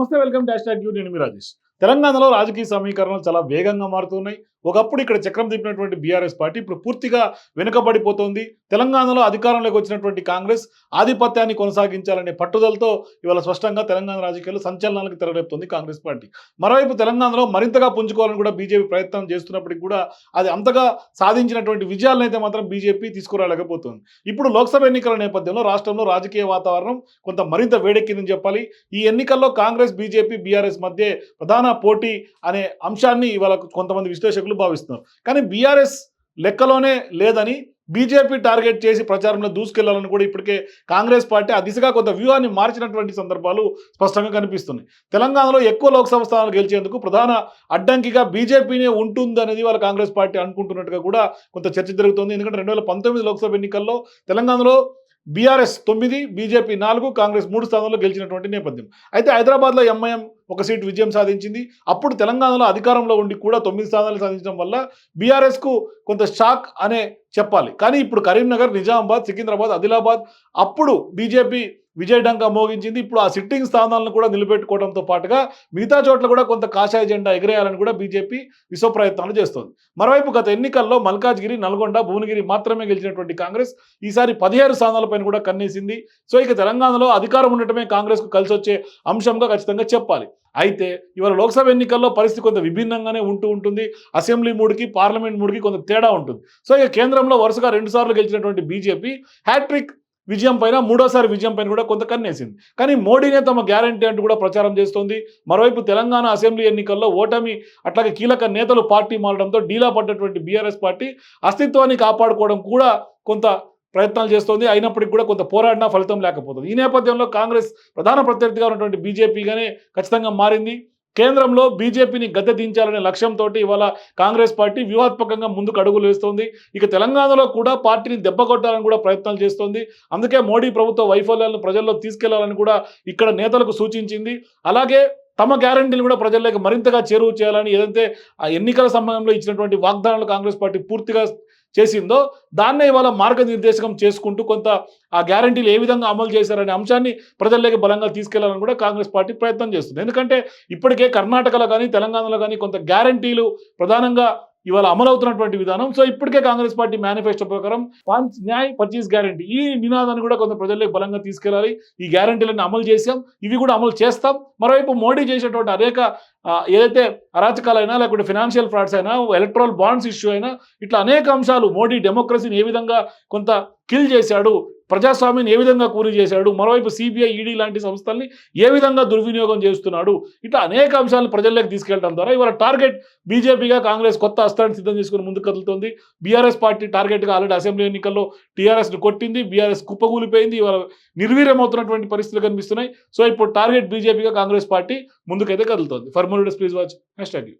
నమస్తే welcome dash talk you నేను మీ రాజేష్. తెలంగాణలో రాజకీయ సమీకరణలు చాలా వేగంగా మారుతున్నాయి. ఒకప్పుడు ఇక్కడ చక్రం తిప్పినటువంటి బీఆర్ఎస్ పార్టీ ఇప్పుడు పూర్తిగా వెనుకబడిపోతోంది. తెలంగాణలో అధికారంలోకి వచ్చినటువంటి కాంగ్రెస్ ఆధిపత్యాన్ని కొనసాగించాలనే పట్టుదలతో ఇవాళ స్పష్టంగా తెలంగాణ రాజకీయాల్లో సంచలనాలకు తెరలేపుతోంది కాంగ్రెస్ పార్టీ. మరోవైపు తెలంగాణలో మరింతగా పుంజుకోవాలని కూడా బీజేపీ ప్రయత్నం చేస్తున్నప్పటికీ కూడా అది అంతగా సాధించినటువంటి విజయాలను అయితే మాత్రం బీజేపీ తీసుకురాలేకపోతుంది. ఇప్పుడు లోక్సభ ఎన్నికల నేపథ్యంలో రాష్ట్రంలో రాజకీయ వాతావరణం కొంత మరింత వేడెక్కిందని చెప్పాలి. ఈ ఎన్నికల్లో కాంగ్రెస్ బీజేపీ బీఆర్ఎస్ మధ్య ప్రధాన పోటీ అనే అంశాన్ని ఇవాళ కొంతమంది విశ్లేషకులు భావిస్తున్నారు. కానీ బీఆర్ఎస్ లెక్కలోనే లేదని బీజేపీ టార్గెట్ చేసి ప్రచారంలో దూసుకెళ్ళాలని కూడా ఇప్పటికే కాంగ్రెస్ పార్టీ ఆ దిశగా కొంత వ్యూహాన్ని మార్చినటువంటి సందర్భాలు స్పష్టంగా కనిపిస్తున్నాయి. తెలంగాణలో ఎక్కువ లోక్సభ స్థానాలు గెలిచేందుకు ప్రధాన అడ్డంకిగా బీజేపీనే ఉంటుందనేది వాళ్ళ కాంగ్రెస్ పార్టీ అనుకుంటున్నట్టుగా కూడా కొంత చర్చ జరుగుతుంది. ఎందుకంటే రెండు వేల పంతొమ్మిది లోక్సభ ఎన్నికల్లో తెలంగాణలో బీఆర్ఎస్ తొమ్మిది బీజేపీ నాలుగు కాంగ్రెస్ మూడు స్థానాల్లో గెలిచినటువంటి నేపథ్యం. అయితే హైదరాబాద్లో ఎంఐఎం ఒక సీటు విజయం సాధించింది. అప్పుడు తెలంగాణలో అధికారంలో ఉండి కూడా తొమ్మిది స్థానాలు సాధించడం వల్ల బీఆర్ఎస్కు కొంత షాక్ అనే చెప్పాలి. కానీ ఇప్పుడు కరీంనగర్ నిజామాబాద్ సికింద్రాబాద్ ఆదిలాబాద్ అప్పుడు బీజేపీ విజయడంగా మోగించింది. ఇప్పుడు ఆ సిట్టింగ్ స్థానాలను కూడా నిలబెట్టుకోవడంతో పాటుగా మిగతా చోట్ల కూడా కొంత కాషాయ జెండా ఎగిరేయాలని కూడా బీజేపీ విశ్వ ప్రయత్నాలు చేస్తోంది. మరోవైపు గత ఎన్నికల్లో మల్కాజ్గిరి నల్గొండ భువనగిరి మాత్రమే గెలిచినటువంటి కాంగ్రెస్ ఈసారి పదిహేడు స్థానాలపైన కూడా కన్నేసింది. సో ఇక తెలంగాణలో అధికారం ఉండటమే కాంగ్రెస్కు కలిసి వచ్చే అంశంగా ఖచ్చితంగా చెప్పాలి. అయితే ఇవాళ లోక్సభ ఎన్నికల్లో పరిస్థితి కొంత విభిన్నంగానే ఉంటూ ఉంటుంది. అసెంబ్లీ మూడుకి పార్లమెంట్ మూడుకి కొంత తేడా ఉంటుంది. సో ఇక కేంద్రంలో వరుసగా రెండుసార్లు గెలిచినటువంటి బీజేపీ హ్యాట్రిక్ విజయం పైన మూడోసారి విజయం పైన కూడా కొంత కన్నేసింది. కానీ మోడీనే తమ గ్యారంటీ అంటూ కూడా ప్రచారం చేస్తోంది. మరోవైపు తెలంగాణ అసెంబ్లీ ఎన్నికల్లో ఓటమి అట్లాగే కీలక నేతలు పార్టీ మారడంతో డీలా పడ్డటువంటి బీఆర్ఎస్ పార్టీ అస్తిత్వాన్ని కాపాడుకోవడం కూడా కొంత ప్రయత్నాలు చేస్తోంది. అయినప్పటికీ కూడా కొంత పోరాడినా ఫలితం లేకపోతుంది. ఈ నేపథ్యంలో కాంగ్రెస్ ప్రధాన ప్రత్యర్థిగా ఉన్నటువంటి బీజేపీగానే ఖచ్చితంగా మారింది. కేంద్రంలో బీజేపీని గద్దె దించాలనే లక్ష్యంతో ఇవాళ కాంగ్రెస్ పార్టీ వ్యూహాత్మకంగా ముందుకు అడుగులు వేస్తోంది. ఇక తెలంగాణలో కూడా పార్టీని దెబ్బ కొట్టాలని కూడా ప్రయత్నాలు చేస్తోంది. అందుకే మోడీ ప్రభుత్వ వైఫల్యాలను ప్రజల్లో తీసుకెళ్ళాలని కూడా ఇక్కడ నేతలకు సూచించింది. అలాగే తమ గ్యారంటీలు కూడా ప్రజల్లోకి మరింతగా చేరువ చేయాలని ఏదైతే ఆ ఎన్నికల సమయంలో ఇచ్చినటువంటి వాగ్దానాలు కాంగ్రెస్ పార్టీ పూర్తిగా చేసిందో దాన్నే ఇవాళ మార్గనిర్దేశకం చేసుకుంటూ కొంత ఆ గ్యారంటీలు ఏ విధంగా అమలు చేశారనే అంశాన్ని ప్రజల్లోకి బలంగా తీసుకెళ్ళాలని కూడా కాంగ్రెస్ పార్టీ ప్రయత్నం చేస్తుంది. ఎందుకంటే ఇప్పటికే కర్ణాటకలో కానీ తెలంగాణలో కానీ కొంత గ్యారంటీలు ప్రధానంగా ఇవాళ అమలవుతున్నటువంటి విధానం. సో ఇప్పటికే కాంగ్రెస్ పార్టీ మేనిఫెస్టో ప్రకారం పంచ్ న్యాయ్ పర్చేస్ గ్యారంటీ ఈ నినాదాన్ని కూడా కొంత ప్రజల్లోకి బలంగా తీసుకెళ్ళాలి. ఈ గ్యారంటీలను అమలు చేసాం ఇవి కూడా అమలు చేస్తాం. మరోవైపు మోడీ చేసేటువంటి అనేక ఏదైతే అరాచకాలైనా లేకుంటే ఫినాన్షియల్ ఫ్రాడ్స్ అయినా ఎలక్ట్రల్ బాండ్స్ ఇష్యూ అయినా ఇట్లా అనేక అంశాలు మోడీ డెమోక్రసీని ఏ విధంగా కొంత కిల్ చేశాడు ప్రజాస్వామ్యాన్ని ఏ విధంగా కూలి చేశాడు? మరోవైపు సిబిఐ ఈడీ లాంటి సంస్థల్ని ఏ విధంగా దుర్వినియోగం చేస్తున్నాడు? ఇట్లా అనేక అంశాలను ప్రజల్లోకి తీసుకెళ్ళడం ద్వారా ఇవాళ టార్గెట్ బీజేపీగా కాంగ్రెస్ కొత్త అస్త్రాన్ని సిద్ధం చేసుకుని ముందుకు కదులుతోంది. బీఆర్ఎస్ పార్టీ టార్గెట్గా ఆల్రెడీ అసెంబ్లీ ఎన్నికల్లో టీఆర్ఎస్ని కొట్టింది. బీఆర్ఎస్ కుప్పగూలిపోయింది ఇవాళ నిర్వీర్యమవుతున్నటువంటి పరిస్థితులు కనిపిస్తున్నాయి. సో ఇప్పుడు టార్గెట్ బీజేపీగా కాంగ్రెస్ పార్టీ ముందుకైతే కదులుతోంది. For more please watch. Hashtag